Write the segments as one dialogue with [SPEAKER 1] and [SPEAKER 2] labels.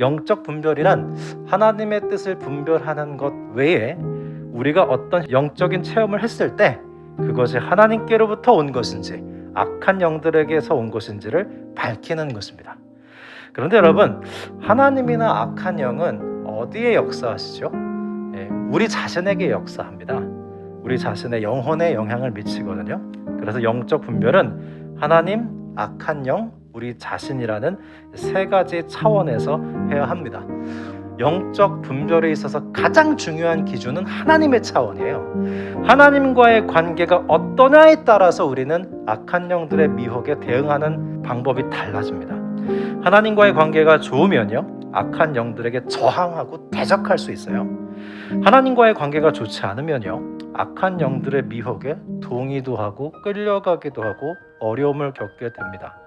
[SPEAKER 1] 영적 분별이란 하나님의 뜻을 분별하는 것 외에 우리가 어떤 영적인 체험을 했을 때 그것이 하나님께로부터 온 것인지 악한 영들에게서 온 것인지를 밝히는 것입니다. 그런데 여러분, 하나님이나 악한 영은 어디에 역사하시죠? 예, 우리 자신에게 역사합니다. 우리 자신의 영혼에 영향을 미치거든요. 그래서 영적 분별은 하나님, 악한 영, 우리 자신이라는 세 가지 차원에서 해야 합니다. 영적 분별에 있어서 가장 중요한 기준은 하나님의 차원이에요. 하나님과의 관계가 어떠냐에 따라서 우리는 악한 영들의 미혹에 대응하는 방법이 달라집니다. 하나님과의 관계가 좋으면요, 악한 영들에게 저항하고 대적할 수 있어요. 하나님과의 관계가 좋지 않으면요, 악한 영들의 미혹에 동의도 하고 끌려가기도 하고 어려움을 겪게 됩니다.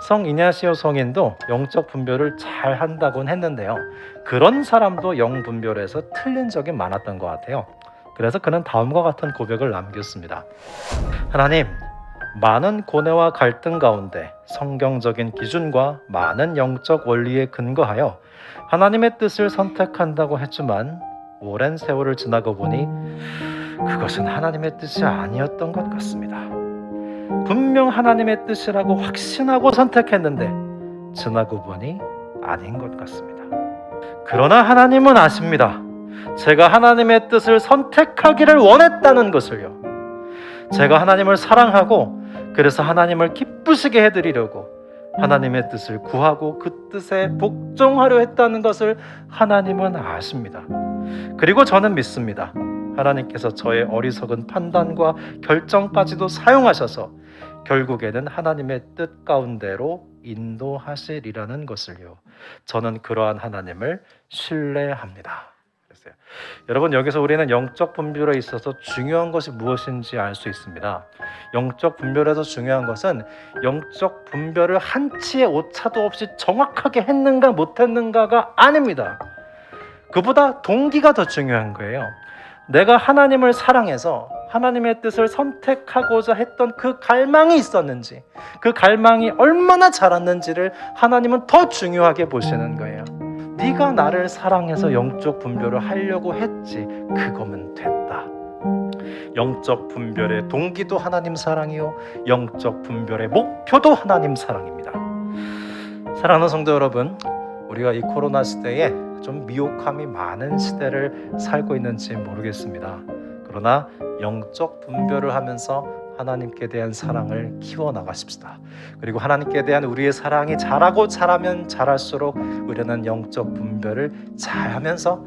[SPEAKER 1] 성 이냐시오 성인도 영적 분별을 잘 한다곤 했는데요. 그런 사람도 영 분별에서 틀린 적이 많았던 것 같아요. 그래서 그는 다음과 같은 고백을 남겼습니다. 하나님, 많은 고뇌와 갈등 가운데 성경적인 기준과 많은 영적 원리에 근거하여 하나님의 뜻을 선택한다고 했지만 오랜 세월을 지나고 보니 그것은 하나님의 뜻이 아니었던 것 같습니다. 분명 하나님의 뜻이라고 확신하고 선택했는데 지나고 보니 아닌 것 같습니다. 그러나 하나님은 아십니다. 제가 하나님의 뜻을 선택하기를 원했다는 것을요. 제가 하나님을 사랑하고 그래서 하나님을 기쁘시게 해드리려고 하나님의 뜻을 구하고 그 뜻에 복종하려 했다는 것을 하나님은 아십니다. 그리고 저는 믿습니다. 하나님께서 저의 어리석은 판단과 결정까지도 사용하셔서 결국에는 하나님의 뜻 가운데로 인도하시리라는 것을요. 저는 그러한 하나님을 신뢰합니다. 그랬어요. 여러분 여기서 우리는 영적 분별에 있어서 중요한 것이 무엇인지 알 수 있습니다. 영적 분별에서 중요한 것은 영적 분별을 한치의 오차도 없이 정확하게 했는가 못했는가가 아닙니다. 그보다 동기가 더 중요한 거예요. 내가 하나님을 사랑해서 하나님의 뜻을 선택하고자 했던 그 갈망이 있었는지, 그 갈망이 얼마나 자랐는지를 하나님은 더 중요하게 보시는 거예요. 네가 나를 사랑해서 영적 분별을 하려고 했지, 그거면 됐다. 영적 분별의 동기도 하나님 사랑이요, 영적 분별의 목표도 하나님 사랑입니다. 사랑하는 성도 여러분, 우리가 이 코로나 시대에 좀 미혹함이 많은 시대를 살고 있는지 모르겠습니다. 그러나 영적 분별을 하면서 하나님께 대한 사랑을 키워 나가십시다. 그리고 하나님께 대한 우리의 사랑이 자라고 자라면 자랄수록 우리는 영적 분별을 잘 하면서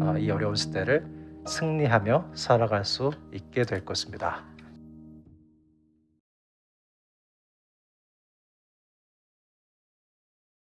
[SPEAKER 1] 어, 이 어려운 시대를 승리하며 살아갈 수 있게 될 것입니다.